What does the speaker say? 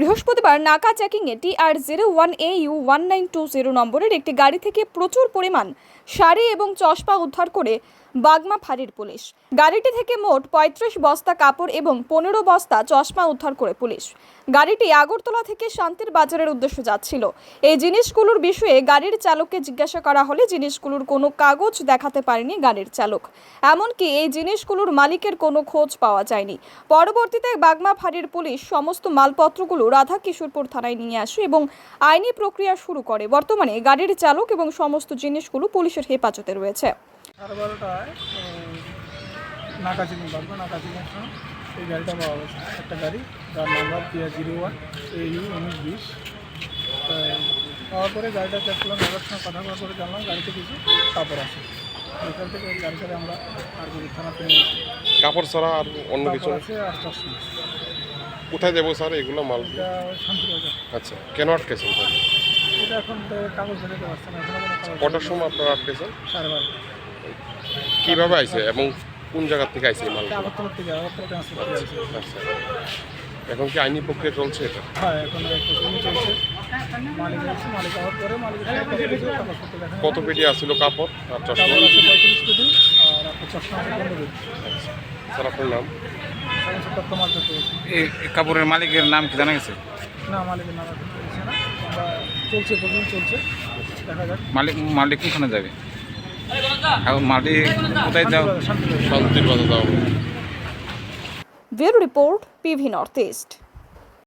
বৃহস্পতিবার নাকা চেকিংয়ে T R zero one A U one nine two zero নম্বরের একটি গাড়ি থেকে প্রচুর পরিমাণ শাড়ি এবং চশমা উদ্ধার করে বাগমা ফাঁড়ির পুলিশ। গাড়িটি থেকে মোট পঁয়ত্রিশ বস্তা কাপড় এবং পনেরো বস্তা চশমা উদ্ধার করে পুলিশ। গাড়িটি আগরতলা থেকে শান্তির বাজারের উদ্দেশ্যে যাচ্ছিল। এই জিনিসগুলোর বিষয়ে গাড়ির চালককে জিজ্ঞাসা করা হলে জিনিসগুলোর কোনো কাগজ দেখাতে পারেনি গাড়ির চালক। এমনকি এই জিনিসগুলোর মালিকের কোনো খোঁজ পাওয়া যায়নি। পরবর্তীতে বাগমা ফাঁড়ির পুলিশ সমস্ত মালপত্রগুলো রাধা কিশোরপুর থানায় নিয়ে আসে এবং আইনি প্রক্রিয়া শুরু করে। বর্তমানে গাড়ির চালক এবং সমস্ত জিনিসগুলো পুলিশের হেফাজতে রয়েছে। সাড়ে বারোটায় নাকাচিনি বাগবা নাকাচিনির সময় এই গাড়িটা পাওয়া গেছে। একটা গাড়ি যার নাম্বার পিয়া জিরো ওয়ান এ ইউ উনিশ বিশ। তো পাওয়ার পরে গাড়িটা চেক করলাম দাদার সঙ্গে কথা বলার পরে জানলাম গাড়িতে কিছু কাপড় আছে। এখান থেকে এই আমরা আর করি থানা পেয়ে কাপড় ছাড়া আর অন্য কিছু আছে আর চশমা কোথায় দেবো স্যার? এগুলো মাল শান্তিবাজার। আচ্ছা কেন আটকেছেন স্যার? এটা এখন তো কাগজ দেখাতে পারছে না এখনও কোনো কাগজ কটার সময় আপনারা আটকেছেন সাড়ে বারোটা কীভাবে আইছে এবং কোন জায়গা থেকে আইছে মাল আগরতলা থেকে আগরতলা ট্রান্সফার করে আছে আচ্ছা। এখন কি আইনি প্রক্রিয়া চলছে এটা? হ্যাঁ এখন চলছে মালিক আছে মালিক কত পেটি আছিল কাপড় আর চশমা? পঁয়ত্রিশ আর আপনার স্যার আপনার নাম? এই কাপড়ের মালিকের নাম কি জানা গেছে? না মালিকের নাম এখন করেছে না আমরা চলছে প্রথম চলছে। দেখা যাক। মালিক মালিক কোনখানে যাবে? এখন মালিক কোথায় যাও? শান্তি শান্তির কথা যাও। Bureau report PV north east.